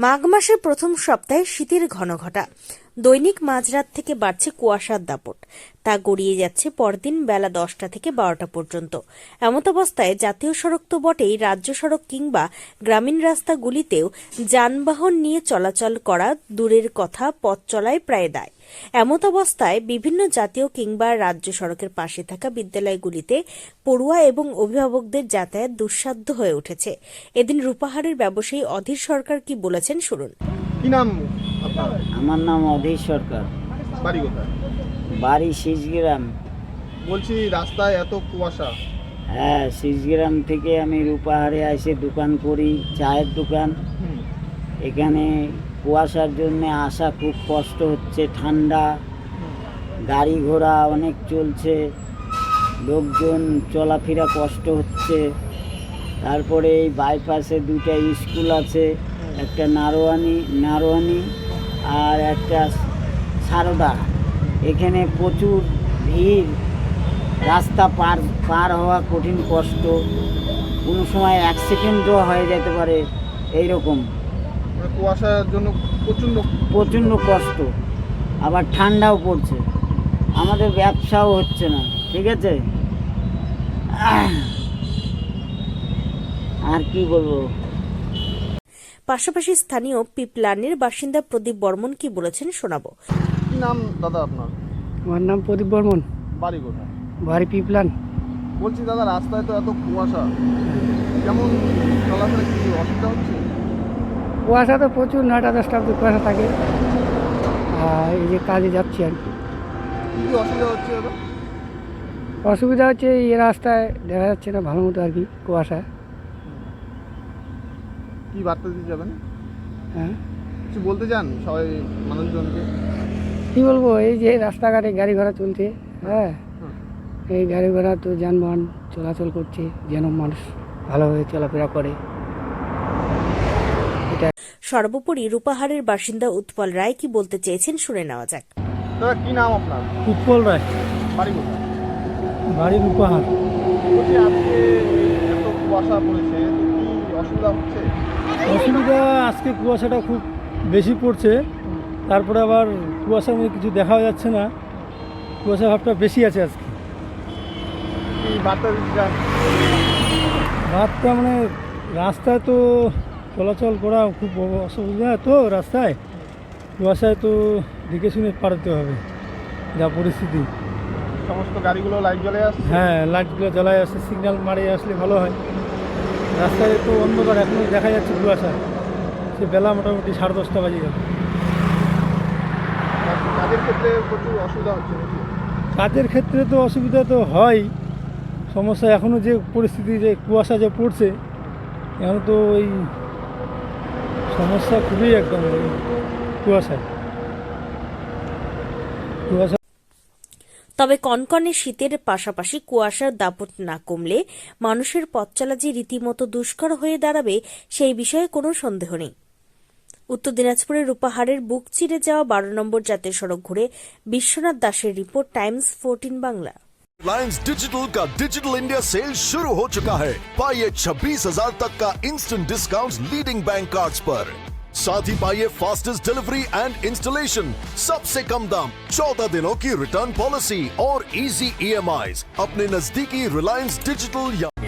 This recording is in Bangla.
মাঘ মাসের প্রথম সপ্তাহে শীতের ঘন ঘটা দৈনিক মাঝরাত থেকে বাড়ছে কুয়াশার দাপট। তা গড়িয়ে যাচ্ছে পরদিন বেলা দশটা থেকে বারোটা পর্যন্ত। এমত অবস্থায় জাতীয় সড়ক তো বটেই, রাজ্য সড়ক কিংবা গ্রামীণ রাস্তাগুলিতেও যানবাহন নিয়ে চলাচল করা দূরের কথা, পথ চলায় প্রায় দায়। এমত অবস্থায় বিভিন্ন জাতীয় কিংবা রাজ্য সড়কের পাশে থাকা বিদ্যালয়গুলিতে পড়ুয়া এবং অভিভাবকদের যাতায়াত দুঃসাধ্য হয়ে উঠেছে। এদিন রূপাহারের ব্যবসায়ী অধীর সরকার কি বলেছেন শুনুন। আমার নাম অধীর সরকার। বাড়ি কোথায়? বাড়ি শীষগ্রাম বলছি রাস্তায় এত কুয়াশা। হ্যাঁ শীষগ্রাম থেকে আমি রূপাহারে এসে দোকান করি চায়ের দোকান। এখানে কুয়াশার জন্য আসা খুব কষ্ট হচ্ছে ঠান্ডা। গাড়ি ঘোড়া অনেক চলছে। লোকজন চলাফেরা কষ্ট হচ্ছে। তারপরে এই বাইপাসে দুটা স্কুল আছে। একটা নারোয়ানি নারোয়ানি আর একটা সারদা। এখানে প্রচুর ভিড়। রাস্তা পার পার হওয়া কঠিন কষ্ট। কোনো সময় অ্যাক্সিডেন্টও হয়ে যেতে পারে এইরকম। মানে কুয়াশার জন্য প্রচণ্ড প্রচণ্ড কষ্ট। আবার ঠান্ডাও পড়ছে। আমাদের ব্যবসাও হচ্ছে না ঠিক আছে? আর কি বলব? পাশাপাশি স্থানীয় পিপলানের বাসিন্দা প্রদীপ বর্মন কি বলেছেন শোনাবো। কি নাম দাদা আপনার? আমার নাম প্রদীপ বর্মন। বাড়ি কোথায়? বাড়ি পিপলান। বলছি দাদা রাস্তায় তো এত কুয়াশা। কেমন চলাফেরা কি অসুবিধা হচ্ছে? কুয়াশা তো প্রচুর নয়টা দশটা অব্দি কুয়াশা থাকে। আর এই যে কাজে যাচ্ছি আর কি কি। কি অসুবিধা হচ্ছে দাদা? অসুবিধা হচ্ছে এই রাস্তায় দেখা যাচ্ছে না ভালো মতো আর কি কুয়াশা। কি বার্তা দিতে যাবেন? হ্যাঁ। কিছু বলতে চান সবাই মানুষজনকে? কী বলব এই যে রাস্তাঘাটে গাড়ি ঘোড়া চলছে হ্যাঁ। এই গাড়ি ঘোড়া তো যানবাহন চলাচল করছে যেন মানুষ ভালোভাবে চলাফেরা করে। এটা সর্বোপরি রূপাহারের বাসিন্দা উৎপল রায় কি বলতে চেয়েছেন শুনে নেওয়া যাক। দাদা কি নাম আপনার? উৎপল রায়। বাড়ি কোথায়? বাড়ি বলছি আজকে এত কুয়াশা পড়েছে কি অসুবিধা হচ্ছে? অসুবিধা আজকে কুয়াশাটা খুব বেশি পড়ছে। তারপরে আবার কুয়াশার মধ্যে কিছু দেখাও যাচ্ছে না। কুয়াশা ভাবটা বেশি আছে আজকে। দিতে মানে রাস্তায় তো চলাচল করা খুব অসুবিধা তো রাস্তায়। কুয়াশায় তো দেখে শুনে পারতে হবে যা পরিস্থিতি। সমস্ত গাড়িগুলো লাইট জ্বলে আসছে। হ্যাঁ লাইটগুলো জ্বলায় আসছে সিগন্যাল মারিয়ে আসলে ভালো হয়। রাস্তায় তো অন্ধকার এখনও দেখা যাচ্ছে কুয়াশা। সে বেলা মোটামুটি সাড়ে দশটা বাজে গেল। কাজের ক্ষেত্রে প্রচুর অসুবিধা হচ্ছে ক্ষেত্রে তো অসুবিধা তো হয়। সমস্যা এখনও যে পরিস্থিতি যে কুয়াশা যে পড়ছে এখন তো ওই সমস্যা খুবই একদম কুয়াশায়। কুয়াশা তবে কনকনে শীতের পাশাপাশি কুয়াশার দাপট না কমলে মানুষের পথ চলা যে রীতিমতো দুষ্কর হয়ে দাঁড়াবে সেই বিষয়ে কোনো সন্দেহ নেই উত্তর দিনাজপুরের রূপাহারের বুক চিরে যাওয়া বারো নম্বর জাতীয় সড়ক ঘুরে বিশ্বনাথ দাসের report Times fourteen Bangla Reliance Digital का डिजिटल इंडिया सेल शुरू हो चुका है पाइए छब्बीस हजार तक का instant discount leading bank cards पर साथ ही पाइए फास्टेस्ट डिलीवरी एंड इंस्टॉलेशन सबसे कम दाम, चौदह दिनों की रिटर्न पॉलिसी और इजी ईएमआई अपने नजदीकी रिलायंस डिजिटल या